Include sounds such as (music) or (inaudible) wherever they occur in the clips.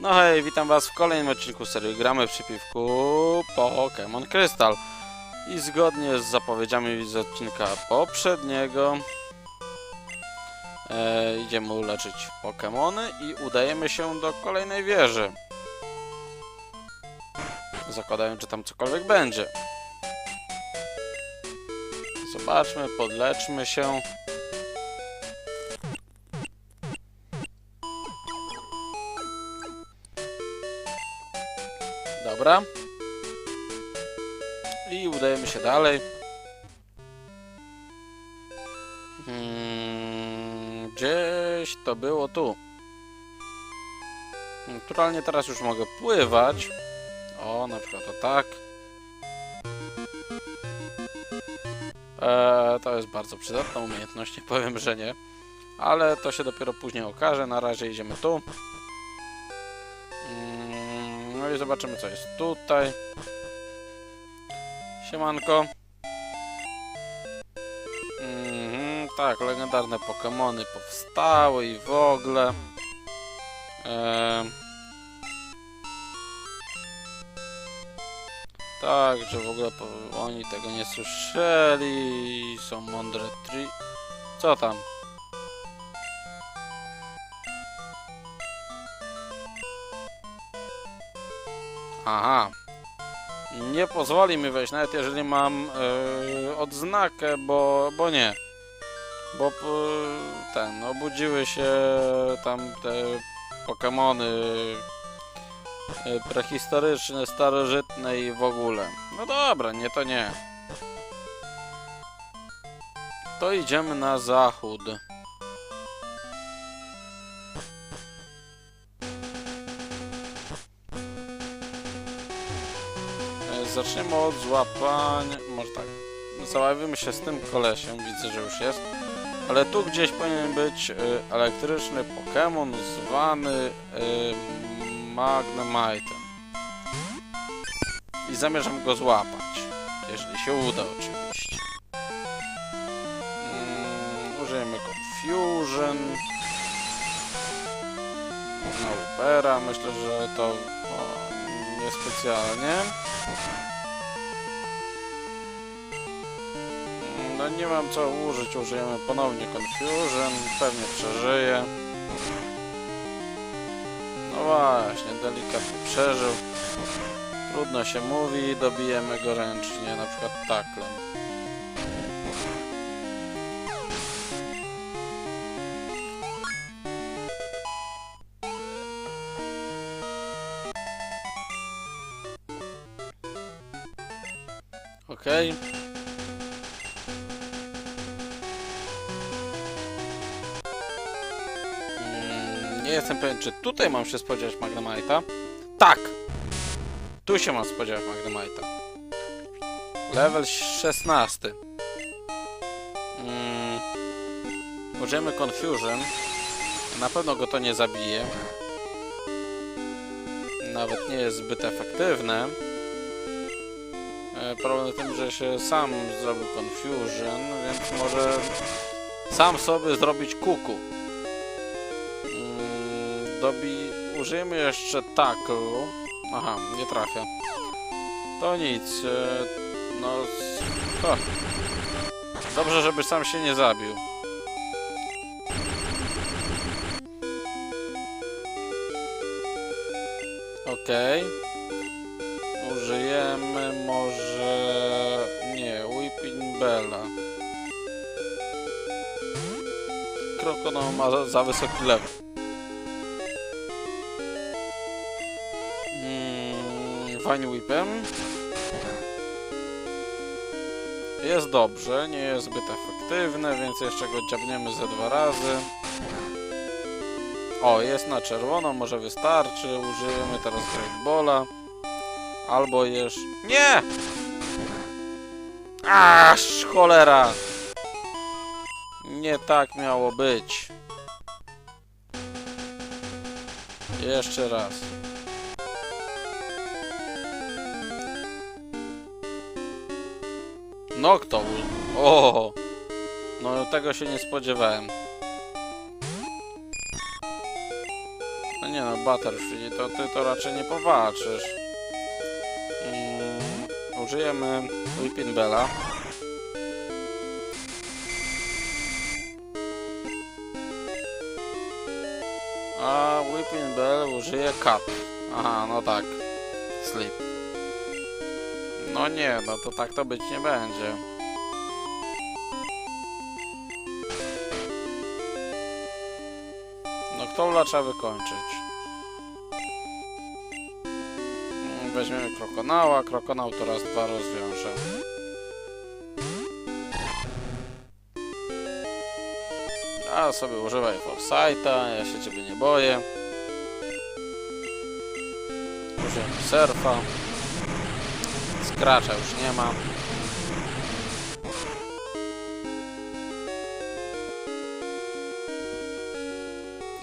No hej, witam was w kolejnym odcinku serii Gramy przy piwku Pokémon Krystal. I zgodnie z zapowiedziami z odcinka poprzedniego e, idziemy uleczyć Pokémony i udajemy się do kolejnej wieży. Zakładając, że tam cokolwiek będzie. Zobaczmy, podleczmy się. Dobra. I udajemy się dalej. Hmm, gdzieś to było tu. Naturalnie teraz już mogę pływać. O, na przykład o tak. Eee, to jest bardzo przydatna umiejętność, nie powiem, że nie. Ale to się dopiero później okaże. Na razie idziemy tu. Zobaczymy, co jest tutaj. Siemanko. Mhm, tak, legendarne Pokémony powstały i w ogóle. Em. Tak, że w ogóle oni tego nie słyszeli. Są mądre tri... Co tam? Aha. Nie pozwoli mi wejść, nawet jeżeli mam yy, odznakę, bo, bo nie. Bo p- ten, obudziły się tam te Pokemony yy, prehistoryczne, starożytne i w ogóle. No dobra, nie to nie. To idziemy na zachód. Zaczniemy od złapań. Może tak. Załawimy się z tym kolesiem, widzę, że już jest. Ale tu gdzieś powinien być y, elektryczny Pokémon zwany y, Magnemite'em. I zamierzam go złapać. Jeżeli się uda oczywiście. Mm, użyjemy Confusion. Na Upera. Myślę, że to o, niespecjalnie. Nie mam co użyć, użyjemy ponownie Confusion, pewnie przeżyje. No właśnie, delikatnie przeżył. Trudno się mówi, dobijemy go ręcznie, na przykład taklem. Okej. Mm, pewien, czy tutaj mam się spodziewać Magnemite'a. Tak! Tu się mam spodziewać Magnemite'a. Level 16. Mm, użyjemy Confusion. Na pewno go to nie zabije. Nawet nie jest zbyt efektywne. Problem w tym, że się sam zrobił Confusion, więc może sam sobie zrobić kuku. Dobi... Użyjemy jeszcze tackle. Aha, nie trafia. To nic. e, No... ha. Dobrze, żeby sam się nie zabił. Okej. Użyjemy może... Nie, Whipping Bella. Krokono ma za, za wysoki level. Fine Whipem. Jest dobrze, nie jest zbyt efektywne, więc jeszcze go dziabniemy ze dwa razy. O, jest na czerwono, może wystarczy. Użyjemy teraz Great Balla. Albo jeszcze... Nie! Aż cholera! Nie tak miało być. Jeszcze raz. Noctowl. O! No tego się nie spodziewałem. No nie no, Butterfree, to ty to raczej nie powalczysz. Mm, użyjemy Whipping Bella. A Whipping Bell użyje Cut. Aha, no tak. Sleep. No nie, no to tak to być nie będzie. No kto trzeba wykończyć? Mm, Weźmiemy krokonała, krokonał to raz, dwa rozwiąże. A sobie używaj Foresighta, ja się ciebie nie boję. Użyjemy surfa. Scratcha już nie ma.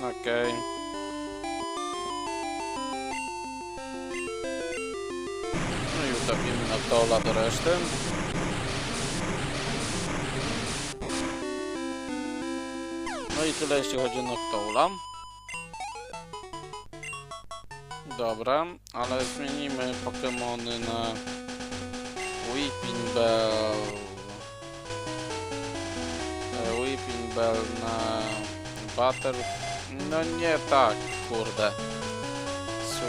Okej. No i utopimy Noctola do reszty. No i tyle jeśli chodzi o Noctola. Dobra, ale zmienimy Pokemony na Weeping Bell. E, Weeping Bell na Butter. No nie tak, kurde. Su...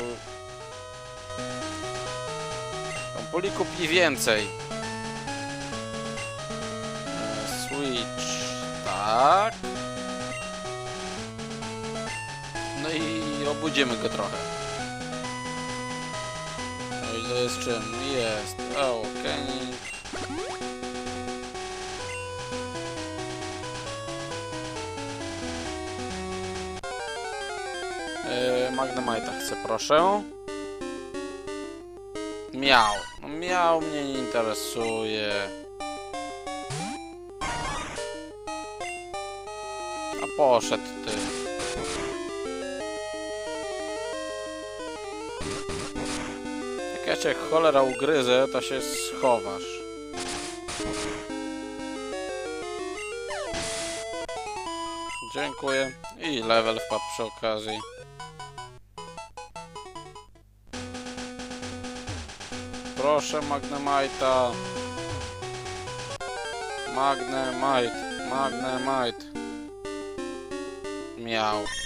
Puli kupi więcej. E, Switch, tak. No i obudzimy go trochę. No jest czym? Jest. Okej. Yy, Magnemite'a chcę, proszę. Miał. No miał mnie nie interesuje. A poszedł ty. Jak ja cię cholera ugryzę, to się schowasz. Dziękuję. I level wpadł przy okazji. Proszę Magnemite'a. Magnemite. Magnemite. Miał.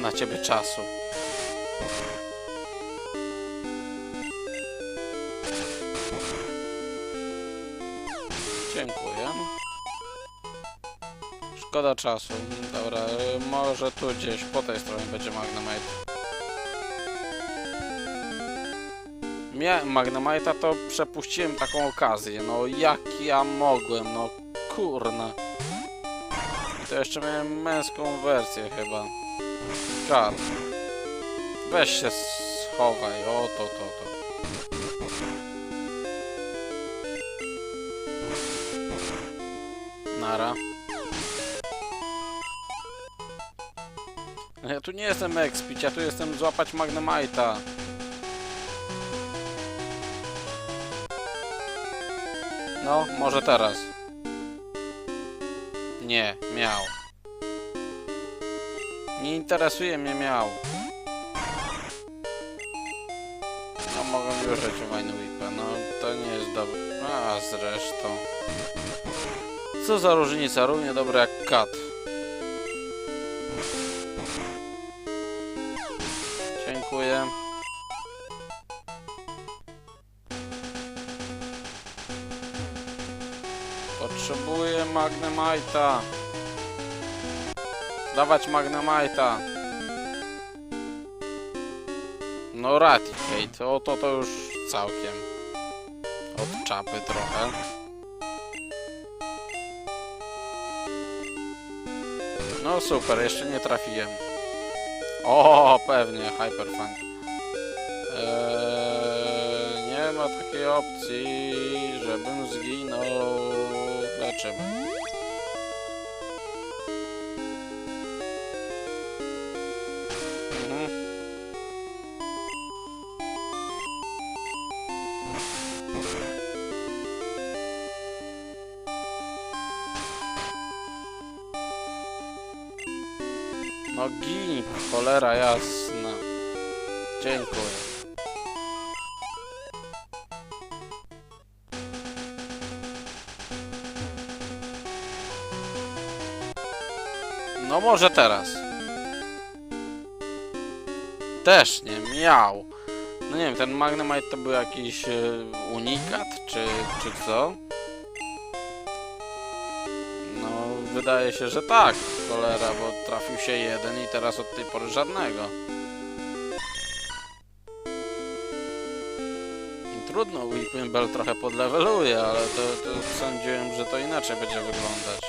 Na ciebie czasu. Dziękuję. Szkoda czasu. Dobra, y, może tu gdzieś po tej stronie będzie Magnemite. Miałem Magnemite'a, to przepuściłem taką okazję. No jak ja mogłem, no kurna. I to jeszcze miałem męską wersję chyba. Kar. Weź się schowaj, o to, to, to. Nara. No Ja tu nie jestem expić, ja tu jestem złapać Magnemite'a. No, może teraz. Nie, miał. Nie interesuje mnie miał. No już użyć Wine Whipa, no to nie jest dobre. A zresztą. Co za różnica, równie dobre jak kat. Dziękuję. Potrzebuję Magnemite'a. Dawać Magnemite'a. No Raticate, o to to już całkiem. Od czapy trochę. No super, jeszcze nie trafiłem. O, pewnie, Hyperfang. Eee, nie ma takiej opcji, żebym zginął. Dlaczego? Cholera jasna. Dziękuję. No może teraz. Też nie, miał. No nie wiem, ten Magnemite to był jakiś e, unikat, czy, czy co? Wydaje się, że tak, cholera, bo trafił się jeden i teraz od tej pory żadnego. Trudno, Whipping Bell trochę podleweluje, ale to, to sądziłem, że to inaczej będzie wyglądać.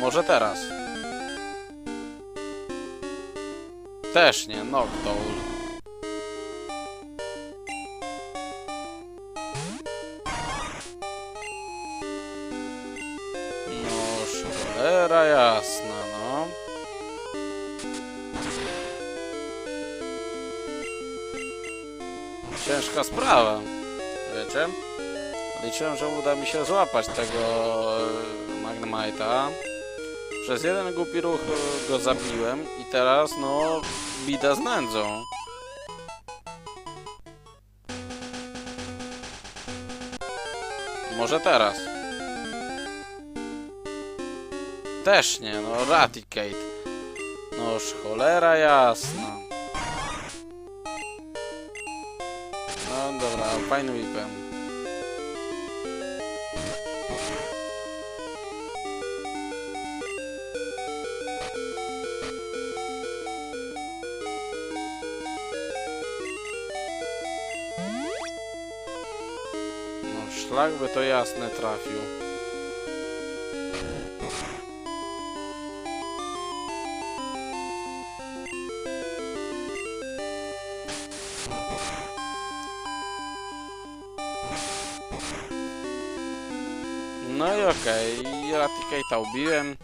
Może teraz. Też nie, Noctowl. Liczyłem, że uda mi się złapać tego e, Magnemite'a. Przez jeden głupi ruch e, go zabiłem i teraz, no, bida z nędzą. Może teraz. Też nie, no, Raticate. Noż cholera jasna. No dobra, fajny weekend. Szlak by to jasne trafił. No i okej, okay. Raticate'a ubiłem.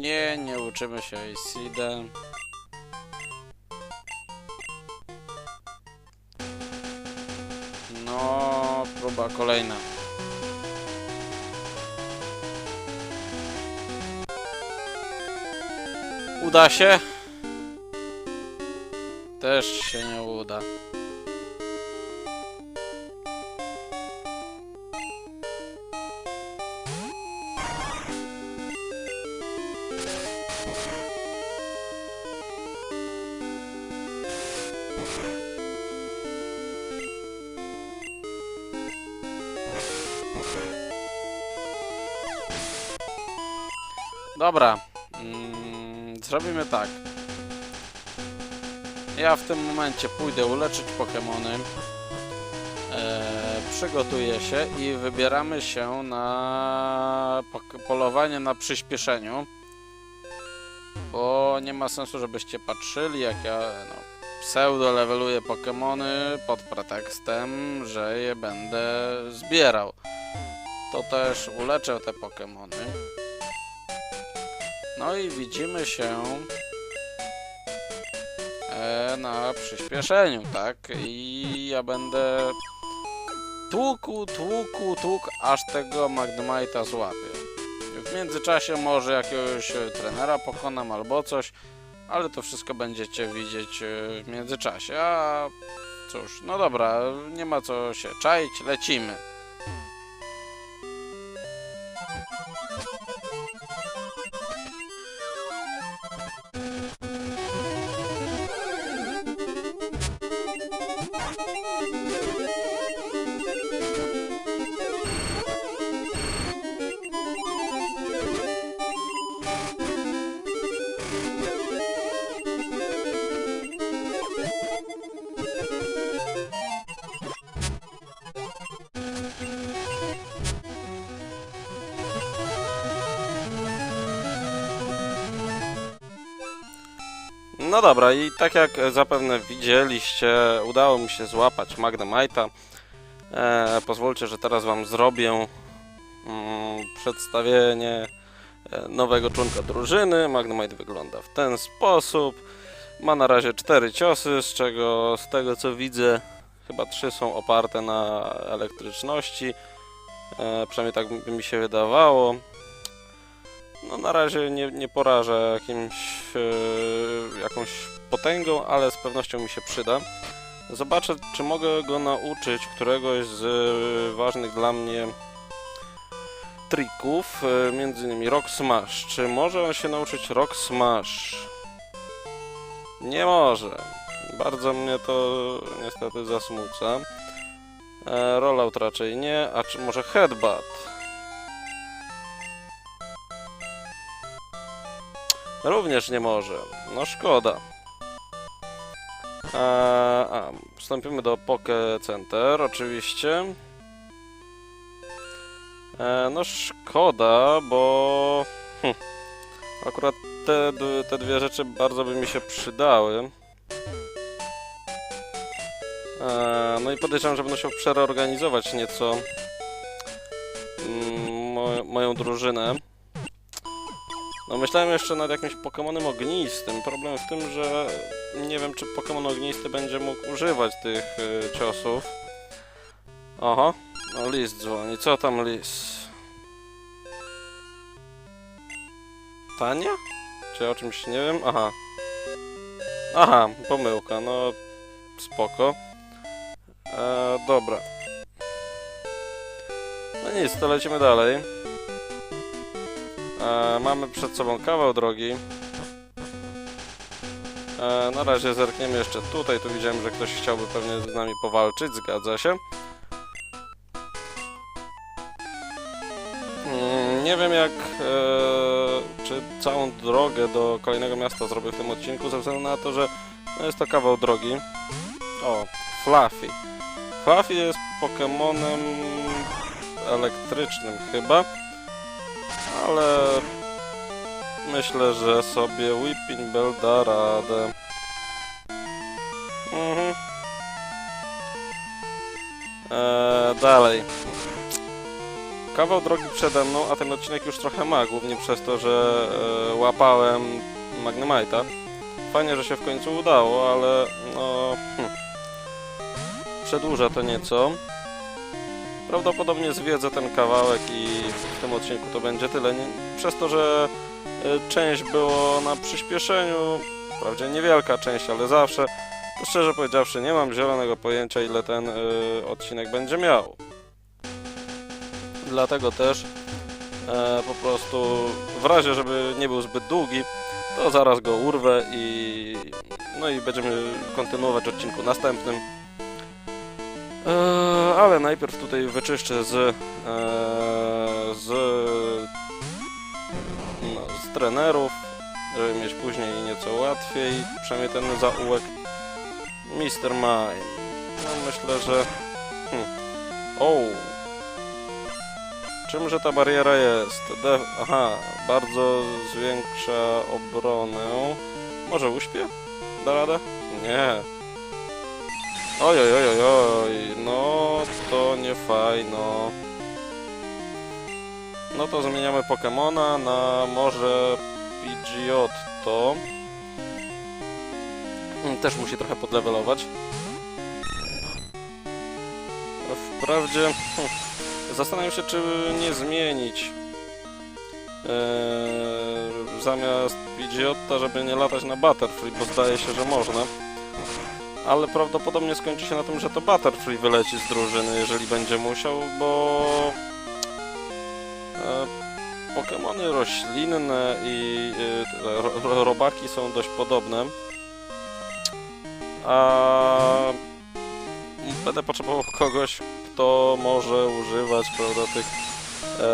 Nie, nie uczymy się Acida. Próba kolejna. Uda się? Też się nie uda. Dobra. Mm, zrobimy tak. Ja w tym momencie pójdę uleczyć Pokémony. Eee, przygotuję się i wybieramy się na polowanie na przyspieszeniu. Bo nie ma sensu, żebyście patrzyli, jak ja no, pseudo leveluję Pokémony pod pretekstem, że je będę zbierał. To też uleczę te Pokémony. No i widzimy się e, na przyspieszeniu, tak? I ja będę tłuku, tłuku, tłuk, aż tego Magnemite'a złapię. W międzyczasie może jakiegoś e, trenera pokonam albo coś, ale to wszystko będziecie widzieć e, w międzyczasie. A cóż, no dobra, nie ma co się czaić, lecimy. No dobra, i tak jak zapewne widzieliście, udało mi się złapać Magnemite'a. E, pozwólcie, że teraz Wam zrobię mm, przedstawienie e, nowego członka drużyny. Magnemite wygląda w ten sposób. Ma na razie cztery ciosy, z czego z tego co widzę chyba trzy są oparte na elektryczności. E, przynajmniej tak mi się wydawało. No na razie nie, nie porażę jakimś, e, jakąś potęgą, ale z pewnością mi się przyda. Zobaczę, czy mogę go nauczyć któregoś z e, ważnych dla mnie trików, e, między innymi Rock Smash. Czy może on się nauczyć Rock Smash? Nie może. Bardzo mnie to niestety zasmuca. E, rollout raczej nie, a czy może Headbutt? Również nie może. No szkoda. E, a, wstąpimy do Poke Center oczywiście. E, no szkoda, bo hm, akurat te, te dwie rzeczy bardzo by mi się przydały. E, no i podejrzewam, że będę musiał przereorganizować nieco mm, mo moją drużynę. No myślałem jeszcze nad jakimś Pokemonem ognistym. Problem w tym, że nie wiem, czy Pokemon ognisty będzie mógł używać tych y, ciosów. Oho, no Lis dzwoni. Co tam Lis? Tania? Czy ja o czymś nie wiem? Aha. Aha, pomyłka, no spoko. E, dobra. No nic, to lecimy dalej. E, mamy przed sobą kawał drogi. E, na razie zerkniemy jeszcze tutaj. Tu widziałem, że ktoś chciałby pewnie z nami powalczyć. Zgadza się. Mm, Nie wiem jak, e, czy całą drogę do kolejnego miasta zrobię w tym odcinku, ze względu na to, że no jest to kawał drogi. O, Fluffy. Fluffy jest Pokemonem elektrycznym chyba, ale myślę, że sobie Whipping Bell da radę. Mhm. Eee, dalej. Kawał drogi przede mną, a ten odcinek już trochę ma, głównie przez to, że e, łapałem Magnemite'a. Fajnie, że się w końcu udało, ale no... Hm. Przedłuża to nieco. Prawdopodobnie zwiedzę ten kawałek i w tym odcinku to będzie tyle. Przez to, że e, część było na przyspieszeniu, wprawdzie niewielka część, ale zawsze, szczerze powiedziawszy nie mam zielonego pojęcia ile ten e, odcinek będzie miał. Dlatego też e, po prostu w razie, żeby nie był zbyt długi, to zaraz go urwę i no i będziemy kontynuować odcinku następnym. E, ale najpierw tutaj wyczyszczę z, e, z, no, z trenerów, żeby mieć później nieco łatwiej, przynajmniej ten zaułek. Mr. Mime. No myślę, że... Hmm. O! Czymże ta bariera jest? De Aha, bardzo zwiększa obronę. Może uśpię? Da radę? Nie. Oj, oj, oj, oj, no to nie fajno. No to zmieniamy Pokemona na może Pidgeotto. Mm, Też musi trochę podlewelować. Wprawdzie hm, zastanawiam się, czy nie zmienić eee, zamiast Pidgeotta, żeby nie latać na Butterfree, bo zdaje się, że można ale prawdopodobnie skończy się na tym, że to Butterfree wyleci z drużyny, jeżeli będzie musiał, bo e, Pokemony roślinne i e, ro, ro, robaki są dość podobne, a będę potrzebował kogoś, kto może używać, prawda, tych e,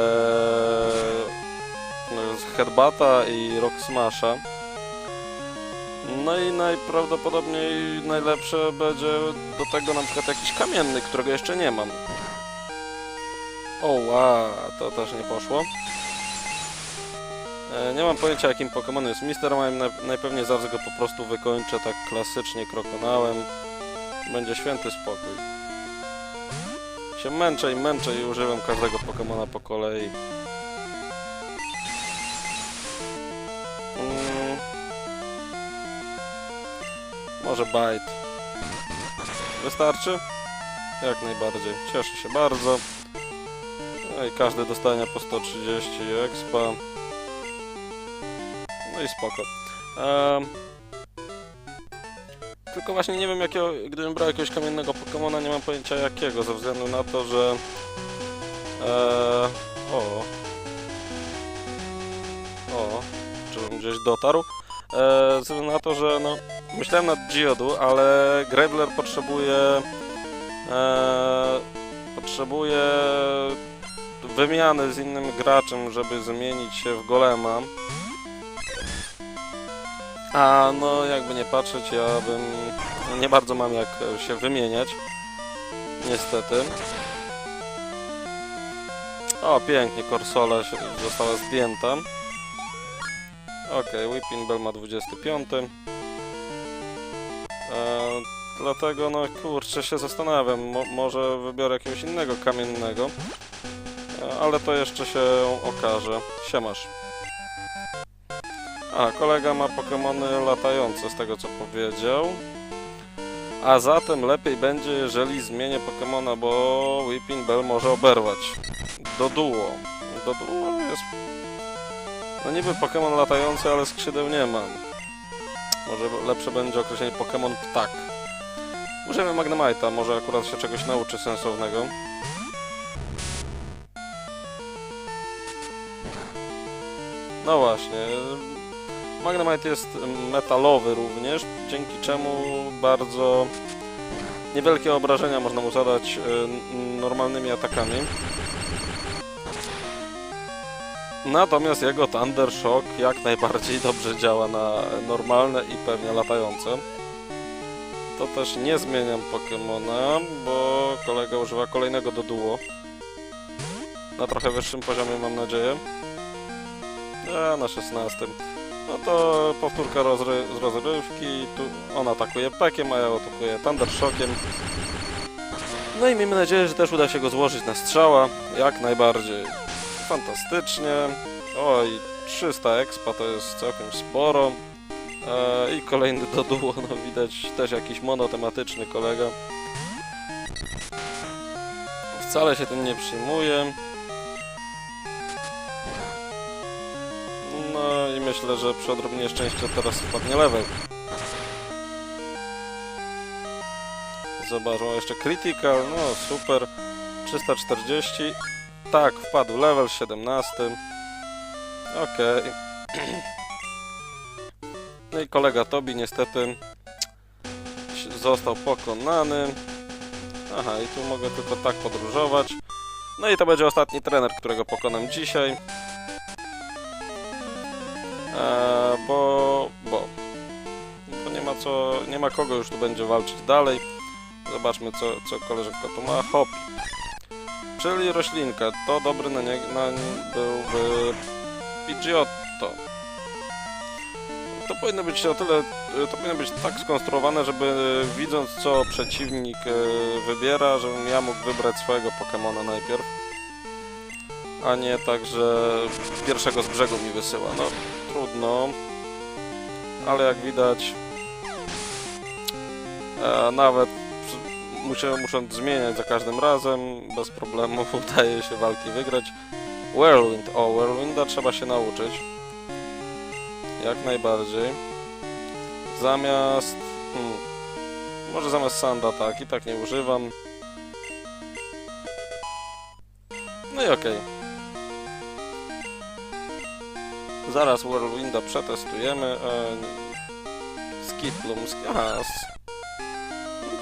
no, Headbata i Rock Smasha. No i najprawdopodobniej najlepsze będzie do tego na przykład jakiś kamienny, którego jeszcze nie mam. O, wow, to też nie poszło. E, nie mam pojęcia jakim Pokémonem jest Mr. Mime, naj, najpewniej zaraz go po prostu wykończę tak klasycznie krokonałem. Będzie święty spokój. Się męczę i męczę i używam każdego Pokemona po kolei. Może bite. Wystarczy? jak najbardziej. Cieszę się bardzo. No i każdy dostanie po 130 expa. No i spoko. Em, tylko właśnie nie wiem jakiego, gdybym brał jakiegoś kamiennego Pokemona, nie mam pojęcia jakiego, ze względu na to, że... E, o... O... Żebym gdzieś dotarł. E, ze względu na to, że no... Myślałem nad Geodu, ale Graveler potrzebuje... E, potrzebuje wymiany z innym graczem, żeby zmienić się w golema. A no, jakby nie patrzeć, ja bym nie bardzo mam jak się wymieniać. Niestety. O, pięknie, konsola się została zdjęta. Okej, Whipping Bell ma 25. Dlatego, no kurczę, się zastanawiam. Mo może wybiorę jakiegoś innego kamiennego. Ale to jeszcze się okaże. Siemasz. A, kolega ma Pokemony latające, z tego co powiedział. A zatem lepiej będzie, jeżeli zmienię Pokemona, bo Whipping Bell może oberwać. Do duo. Do duo jest... No niby Pokemon latający, ale skrzydeł nie ma. Może lepsze będzie określenie Pokemon ptak. Użyjemy Magnemite'a, może akurat się czegoś nauczy sensownego. No właśnie. Magnemite jest metalowy również, dzięki czemu bardzo niewielkie obrażenia można mu zadać n- normalnymi atakami. Natomiast jego Thunder Shock jak najbardziej dobrze działa na normalne i pewnie latające. To też nie zmieniam Pokemona, bo kolega używa kolejnego do duo. Na trochę wyższym poziomie mam nadzieję. A, na 16. No to powtórka rozry z rozrywki. Tu on atakuje pekiem, a ja atakuję Thunder Shockiem. No i miejmy nadzieję, że też uda się go złożyć na strzała. Jak najbardziej. Fantastycznie. Oj, 300 expa to jest całkiem sporo. E, I kolejny do duo, no widać też jakiś monotematyczny kolega. Wcale się tym nie przyjmuję. No i myślę, że przy odrobinie szczęścia teraz wpadnie level. Zobaczmy, jeszcze critical, no super. 340. Tak, wpadł level 17. Okej. (clears throat) No i kolega Tobi niestety został pokonany. Aha, i tu mogę tylko tak podróżować. No i to będzie ostatni trener, którego pokonam dzisiaj. Eee, bo, bo, bo nie ma co, nie ma kogo już tu będzie walczyć dalej. Zobaczmy co, co koleżanka tu ma. Hop. Czyli roślinka. To dobry na niego na, byłby Pidgeotto. To powinno być o tyle, to powinno być tak skonstruowane, żeby widząc co przeciwnik e, wybiera, żebym ja mógł wybrać swojego Pokemona najpierw. A nie tak, że pierwszego z brzegu mi wysyła. No, trudno. Ale jak widać, e, nawet muszę, musząc zmieniać za każdym razem, bez problemu (laughs) udaje się walki wygrać. Whirlwind. O, Whirlwinda trzeba się nauczyć. Jak najbardziej. Zamiast... Hmm, może zamiast Sanda tak, i tak nie używam. No i okej. Zaraz Whirlwinda przetestujemy. E, Skitlum, sk aha,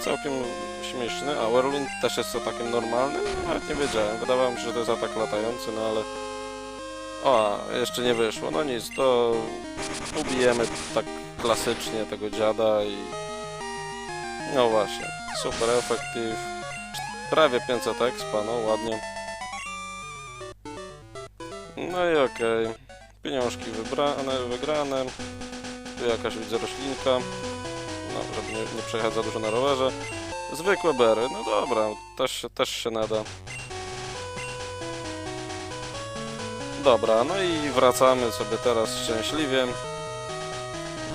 całkiem śmieszny. A Whirlwind też jest atakiem normalnym? Nawet nie wiedziałem. Wydawało mi się, że to jest atak latający, no ale... O, jeszcze nie wyszło. No nic, to ubijemy tak klasycznie tego dziada i... No właśnie, super efektyw. Prawie 500 expa, no ładnie. No i okej. Pieniążki wybrane, wygrane. Tu jakaś widzę roślinka. No, żeby nie, nie przejechać za dużo na rowerze. Zwykłe bery, no dobra, też, też się nada. Dobra, no i wracamy sobie teraz szczęśliwie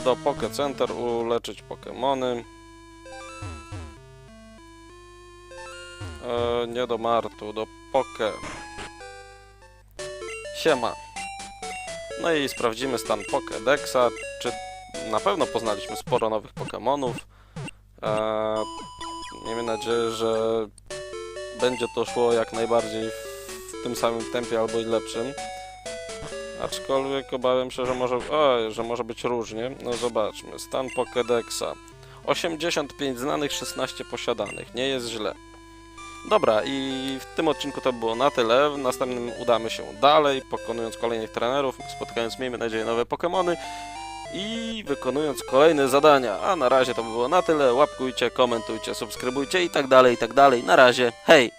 do Poke Center uleczyć Pokemony. E, nie do Martu, do Poke. Siema. No i sprawdzimy stan Pokédexa, czy na pewno poznaliśmy sporo nowych Pokémonów. E, miejmy nadzieję, że będzie to szło jak najbardziej w tym samym tempie albo i lepszym. Aczkolwiek obawiam się, że może, o, że może być różnie. No zobaczmy. Stan Pokédexa. 85 znanych, 16 posiadanych. Nie jest źle. Dobra, i w tym odcinku to było na tyle. W następnym udamy się dalej, pokonując kolejnych trenerów, spotkając, miejmy nadzieję, nowe Pokémony i wykonując kolejne zadania. A na razie to by było na tyle. Łapkujcie, komentujcie, subskrybujcie i tak dalej, i tak dalej. Na razie, hej!